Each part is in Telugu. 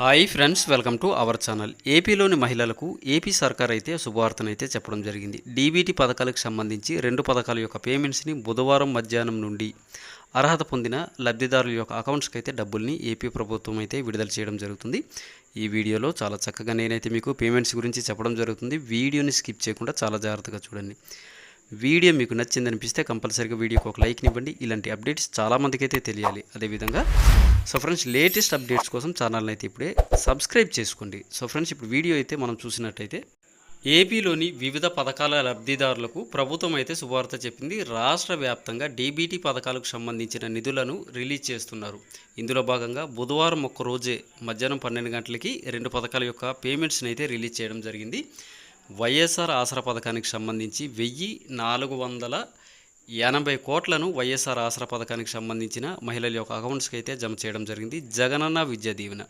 Hi friends welcome to our channel. ఏపీలోని మహిళలకు ఏపీ సర్కార్ అయితే శుభవార్తనైతే చెప్పడం జరిగింది. డీబీటీ పథకాలకు సంబంధించి రెండు పథకాల యొక్క పేమెంట్స్ని బుధవారం మధ్యాహ్నం నుండి అర్హత పొందిన లబ్ధిదారుల యొక్క అకౌంట్స్కి అయితే డబ్బుల్ని ఏపీ ప్రభుత్వం అయితే విడుదల చేయడం జరుగుతుంది. ఈ వీడియోలో చాలా చక్కగా నేనైతే మీకు పేమెంట్స్ గురించి చెప్పడం జరుగుతుంది. వీడియోని స్కిప్ చేయకుండా చాలా జాగ్రత్తగా చూడండి. వీడియో మీకు నచ్చింది అనిపిస్తే కంపల్సరీగా వీడియోకి ఒక లైక్ ఇవ్వండి. ఇలాంటి అప్డేట్స్ చాలామందికి అయితే తెలియాలి. అదేవిధంగా సో ఫ్రెండ్స్ లేటెస్ట్ అప్డేట్స్ కోసం ఛానల్ని అయితే ఇప్పుడే సబ్స్క్రైబ్ చేసుకోండి. సో ఫ్రెండ్స్ ఇప్పుడు వీడియో అయితే మనం చూసినట్టయితే ఏపీలోని వివిధ పథకాల లబ్ధిదారులకు ప్రభుత్వం అయితే శుభవార్త చెప్పింది. రాష్ట్ర వ్యాప్తంగా డీబీటీ పథకాలకు సంబంధించిన నిధులను రిలీజ్ చేస్తున్నారు. ఇందులో భాగంగా బుధవారం ఒక్క రోజే మధ్యాహ్నం పన్నెండు గంటలకి రెండు పథకాల యొక్క పేమెంట్స్ని అయితే రిలీజ్ చేయడం జరిగింది. వైఎస్ఆర్ ఆసరా పథకానికి సంబంధించి వెయ్యి నాలుగు వందల ఎనభై కోట్లను వైఎస్ఆర్ ఆసరా పథకానికి సంబంధించిన మహిళల యొక్క అకౌంట్స్కి అయితే జమ చేయడం జరిగింది. జగనన్న విద్యా దీవెన.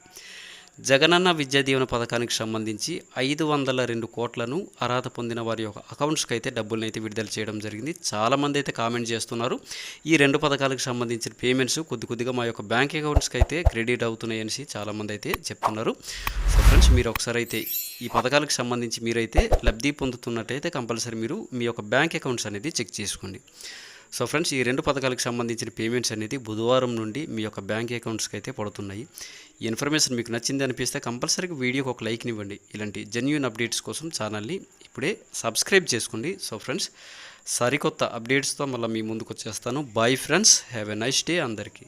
జగనన్న విద్యా దీవెన పథకానికి సంబంధించి ఐదు వందల రెండు కోట్లను అర్హత పొందిన వారి యొక్క అకౌంట్స్కి అయితే డబ్బులను అయితే విడుదల చేయడం జరిగింది. చాలామంది అయితే కామెంట్ చేస్తున్నారు. ఈ రెండు పథకాలకు సంబంధించిన పేమెంట్స్ కొద్ది కొద్దిగా మా యొక్క బ్యాంక్ అకౌంట్స్కి అయితే క్రెడిట్ అవుతున్నాయి అనేసి చాలామంది అయితే చెప్తున్నారు. సో ఫ్రెండ్స్ మీరు ఒకసారి అయితే ఈ పథకాలకు సంబంధించి మీరైతే లబ్ధి పొందుతున్నట్టయితే కంపల్సరీ మీరు మీ యొక్క బ్యాంక్ అకౌంట్స్ అనేది చెక్ చేసుకోండి. సో ఫ్రెండ్స్ ఈ రెండు పథకాలకు సంబంధించిన పేమెంట్స్ అనేది బుధవారం నుండి మీ యొక్క బ్యాంక్ అకౌంట్స్కి అయితే పడుతున్నాయి. ఈ ఇన్ఫర్మేషన్ మీకు నచ్చింది అనిపిస్తే కంపల్సరీగా వీడియోకి ఒక లైక్ని ఇవ్వండి. ఇలాంటి జెన్యున్ అప్డేట్స్ కోసం ఛానల్ని ఇప్పుడే సబ్స్క్రైబ్ చేసుకోండి. సో ఫ్రెండ్స్ సరికొత్త అప్డేట్స్తో మళ్ళీ మీ ముందుకు వచ్చేస్తాను bye friends have a nice day అందరికీ.